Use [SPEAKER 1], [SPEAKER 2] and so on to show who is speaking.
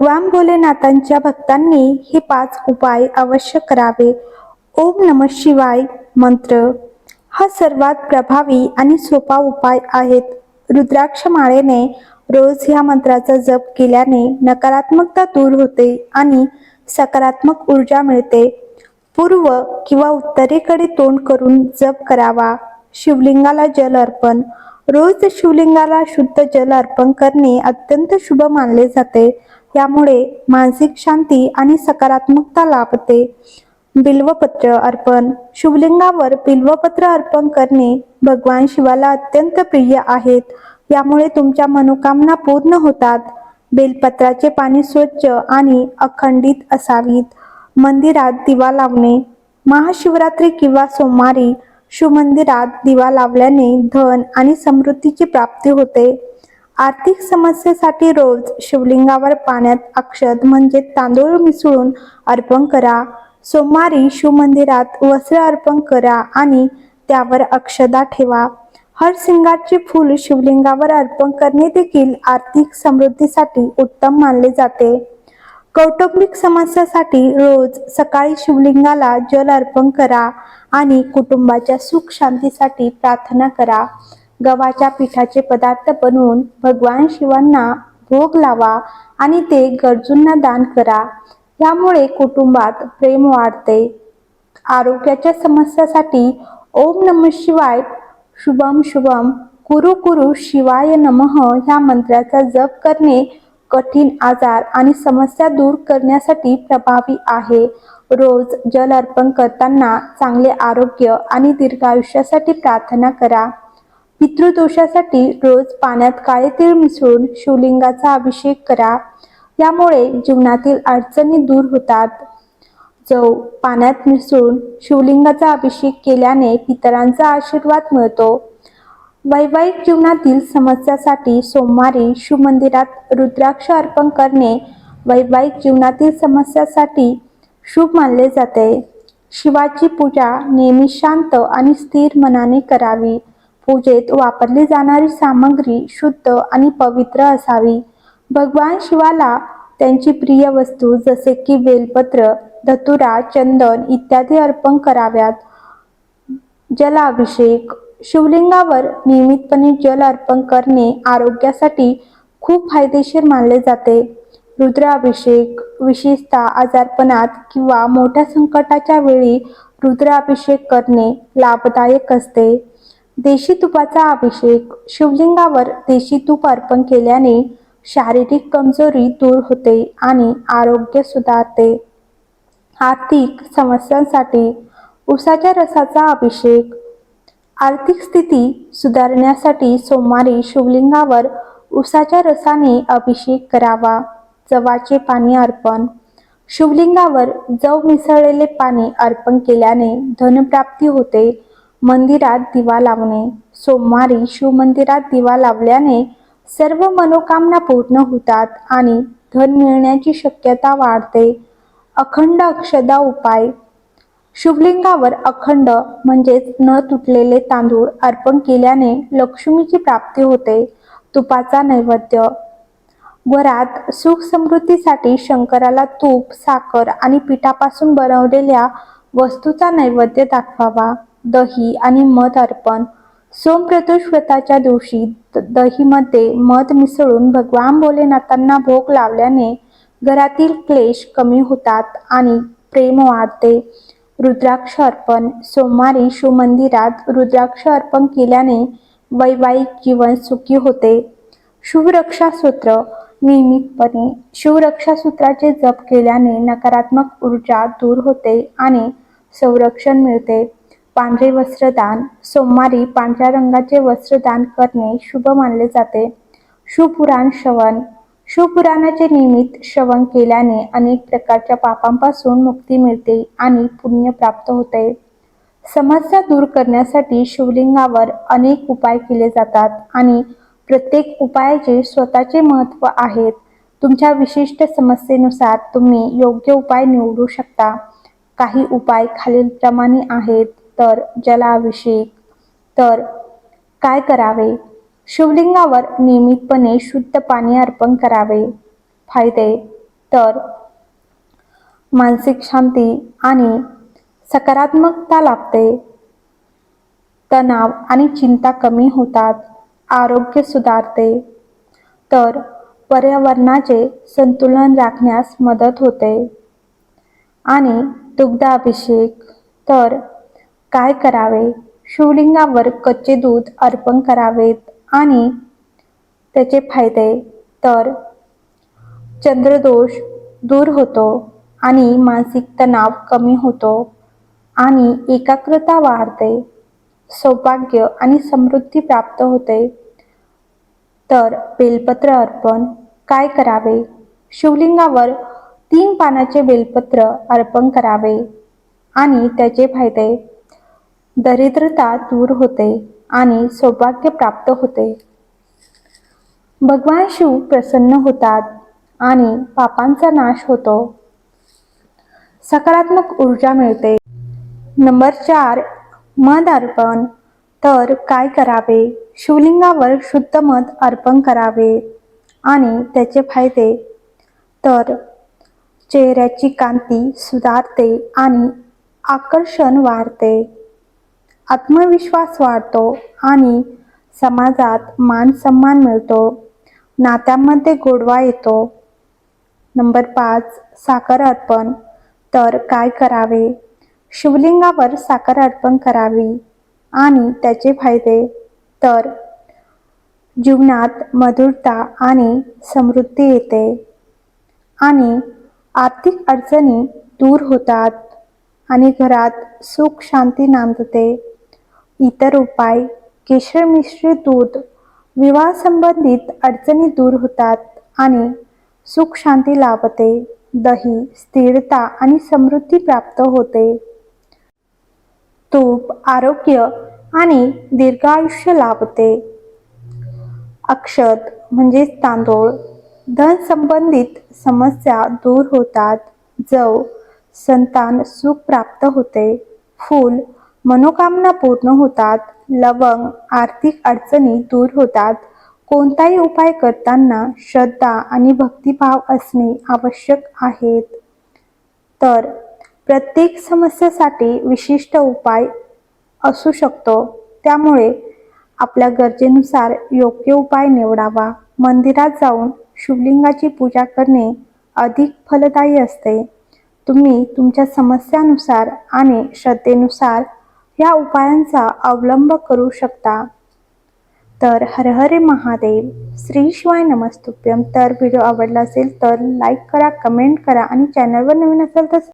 [SPEAKER 1] भगवान भोलेनाथांच्या भक्तांनी हे पाच उपाय अवश्य करावे. ओम नम शिवाय मंत्र. हा सर्वात प्रभावी आणि सोपा उपाय आहेत. रुद्राक्ष माळेने रोज ह्या मंत्राचा जप केल्याने नकारात्मकता दूर होते आणि सकारात्मक ऊर्जा मिळते. पूर्व किंवा उत्तरेकडे तोंड करून जप करावा. शिवलिंगाला जल अर्पण. रोज शिवलिंगाला शुद्ध जल अर्पण करणे अत्यंत शुभ मानले जाते. यामुळे मानसिक शांती आणि सकारात्मकता लाभते. बिल्वपत्र अर्पण. शिवलिंगावर बिल्वपत्र अर्पण करणे भगवान शिवाला अत्यंत प्रिय आहेत. यामुळे तुमच्या मनोकामना पूर्ण होतात. बेलपत्राचे पाणी स्वच्छ आणि अखंडित असावीत. मंदिरात दिवा लावणे. महाशिवरात्री किंवा सोमवारी शिवमंदिरात दिवा लावल्याने धन आणि समृद्धीची प्राप्ती होते. आर्थिक समस्येसाठी रोज शिवलिंगावर पाण्यात अक्षत म्हणजे तांदूळ मिसळून अर्पण करा. सोमवारी शिवमंदिरात वस्त्र अर्पण करा आणि त्यावर अक्षदा ठेवा. हरसिंगाचे फूल शिवलिंगावर अर्पण करणे देखील आर्थिक समृद्धीसाठी उत्तम मानले जाते. कौटुंबिक समस्यासाठी रोज सकाळी शिवलिंगाला जल अर्पण करा आणि कुटुंबाच्या सुख शांतीसाठी प्रार्थना करा. गव्हाच्या पिठाचे पदार्थ बनवून भगवान शिवांना भोग लावा आणि ते गरजूंना दान करा. यामुळे कुटुंबात प्रेम वाढते. आरोग्याच्या समस्यासाठी ओम नम शिवाय शुभम शुभम कुरु कुरु शिवाय नमः ह्या मंत्राचा जप करणे कठीण आजार आणि समस्या दूर करण्यासाठी प्रभावी आहे. रोज जल अर्पण करताना चांगले आरोग्य आणि दीर्घायुष्यासाठी प्रार्थना करा. पितृदोषासाठी रोज पाण्यात काळे तीळ मिसळून शिवलिंगाचा अभिषेक करा. यामुळे जीवनातील अडचणी दूर होतात. जव पाण्यात मिसळून शिवलिंगाचा अभिषेक केल्याने पितरांचा आशीर्वाद मिळतो. वैवाहिक जीवनातील समस्यासाठी सोमवारी शिवमंदिरात रुद्राक्ष अर्पण करणे वैवाहिक जीवनातील समस्यासाठी शुभ मानले जाते. शिवाची पूजा नेहमी शांत आणि स्थिर मनाने करावी. पूजेत वापरली जाणारी सामग्री शुद्ध आणि पवित्र असावी. भगवान शिवाला त्यांची प्रिय वस्तू जसे की बेलपत्र धतुरा चंदन इत्यादी अर्पण कराव्यात. जलाभिषेक शिवलिंगावर नियमितपणे जल अर्पण करणे आरोग्यासाठी खूप फायदेशीर मानले जाते. रुद्राभिषेक विशेषतः आजारपणात किंवा मोठ्या संकटाच्या वेळी रुद्राभिषेक करणे लाभदायक असते. देशी तुपाचा अभिषेक. शिवलिंगावर देशी तूप अर्पण केल्याने शारीरिक कमजोरी दूर होते आणि आरोग्य सुधारते. आर्थिक समस्यांसाठी उसाच्या रसाचा अभिषेक. आर्थिक स्थिती सुधारण्यासाठी सोमवारी शिवलिंगावर उसाच्या रसाने अभिषेक करावा. जवाचे पाणी अर्पण. शिवलिंगावर जव मिसळलेले पाणी अर्पण केल्याने धनप्राप्ती होते. मंदिरात दिवा लावणे. सोमवारी शिवमंदिरात दिवा लावल्याने सर्व मनोकामना पूर्ण होतात आणि धन मिळण्याची शक्यता वाढते. अखंड अक्षदा उपाय. शिवलिंगावर अखंड म्हणजेच न तुटलेले तांदूळ अर्पण केल्याने लक्ष्मीची प्राप्ती होते. तुपाचा नैवेद्य. वरात सुख समृद्धीसाठी शंकराला तूप साखर आणि पिठापासून बनवलेल्या वस्तूचा नैवेद्य दाखवावा. दही आणि मध अर्पण. सोमप्रदोष व्रताच्या दिवशी द- दहीमध्ये मध मिसळून भगवान भोलेनाथांना भोग लावल्याने घरातील क्लेश कमी होतात आणि प्रेम वाढते. रुद्राक्ष अर्पण. सोमवारी शिवमंदिरात रुद्राक्ष अर्पण केल्याने वैवाहिक जीवन सुखी होते. शिवरक्षा सूत्र. नियमितपणे शिवरक्षा सूत्राचे जप केल्याने नकारात्मक ऊर्जा दूर होते आणि संरक्षण मिळते. पांढरे वस्त्रदान सोमवारी पांढऱ्या रंगाचे वस्त्रदान करणे शुभ मानले जाते. शुपुराण श्रवण. शिवपुराणाचे नियमित श्रवण केल्याने अनेक प्रकारच्या पापांपासून मुक्ती मिळते आणि पुण्य प्राप्त होते. समस्या दूर करण्यासाठी शिवलिंगावर अनेक उपाय केले जातात आणि प्रत्येक उपायाचे स्वतःचे महत्त्व आहेत तुमच्या विशिष्ट समस्येनुसार तुम्ही योग्य उपाय निवडू शकता. काही उपाय खालीलप्रमाणे आहेत. तर जलाभिषेक. तर काय करावे? शिवलिंगावर नियमितपणे शुद्ध पाणी अर्पण करावे. फायदे. तर मानसिक शांती आणि सकारात्मकता लाभते. तणाव आणि चिंता कमी होतात. आरोग्य सुधारते. तर पर्यावरणाचे संतुलन राखण्यास मदत होते. आणि दुग्धाभिषेक. तर काय करावे? शिवलिंगावर कच्चे दूध अर्पण करावेत आणि त्याचे फायदे तर चंद्रदोष दूर होतो आणि मानसिक तणाव कमी होतो आणि एकाग्रता वाढते सौभाग्य आणि समृद्धी प्राप्त होते. तर बेलपत्र अर्पण काय करावे? शिवलिंगावर तीन पानाचे बेलपत्र अर्पण करावे आणि त्याचे फायदे दरिद्रता दूर होते आणि सौभाग्य प्राप्त होते. भगवान शिव प्रसन्न होतात आणि पापांचा नाश होतो. सकारात्मक ऊर्जा मिळते. नंबर चार मध अर्पण. तर काय करावे? शिवलिंगावर शुद्ध मध अर्पण करावे आणि त्याचे फायदे? तर चेहऱ्याची कांती सुधारते आणि आकर्षण वाढते. आत्मविश्वास वाढतो आणि समाजात मान सन्मान मिळतो. नात्यामध्ये गोडवा येतो. नंबर पाच साखर अर्पण. तर काय करावे? शिवलिंगावर साखर अर्पण करावी आणि त्याचे फायदे. तर जीवनात मधुरता आणि समृद्धी येते आणि आर्थिक अडचणी दूर होतात आणि घरात सुख शांती नांदते. इतर उपाय केशर मिश्रित दूध विवाह संबंधित अडचणी दूर होतात आणि सुख शांती लाभते. दही स्थिरता आणि समृद्धी प्राप्त होते. तूप आरोग्य आणि दीर्घायुष्य लाभते. अक्षत म्हणजेच तांदूळ धन संबंधित समस्या दूर होतात. जव संतान सुख प्राप्त होते. फूल मनोकामना पूर्ण होतात लवंग आर्थिक अडचणी दूर होतात. कोणताही उपाय करताना श्रद्धा आणि भक्तिभाव असणे आवश्यक आहेत. तर प्रत्येक समस्येसाठी विशिष्ट उपाय असू शकतो. त्यामुळे आपल्या गरजेनुसार योग्य उपाय निवडावा. मंदिरात जाऊन शिवलिंगाची पूजा करणे अधिक फलदायी असते. तुम्ही तुमच्या समस्यानुसार आणि श्रद्धेनुसार या उपायांचा अवलंब करू शकता. तर हरहरे महादेव श्री शिवाय नमस्तुभ्यम तर व्हिडिओ आवडला असेल तर लाईक करा कमेंट करा आणि चॅनलवर नवीन असेल तर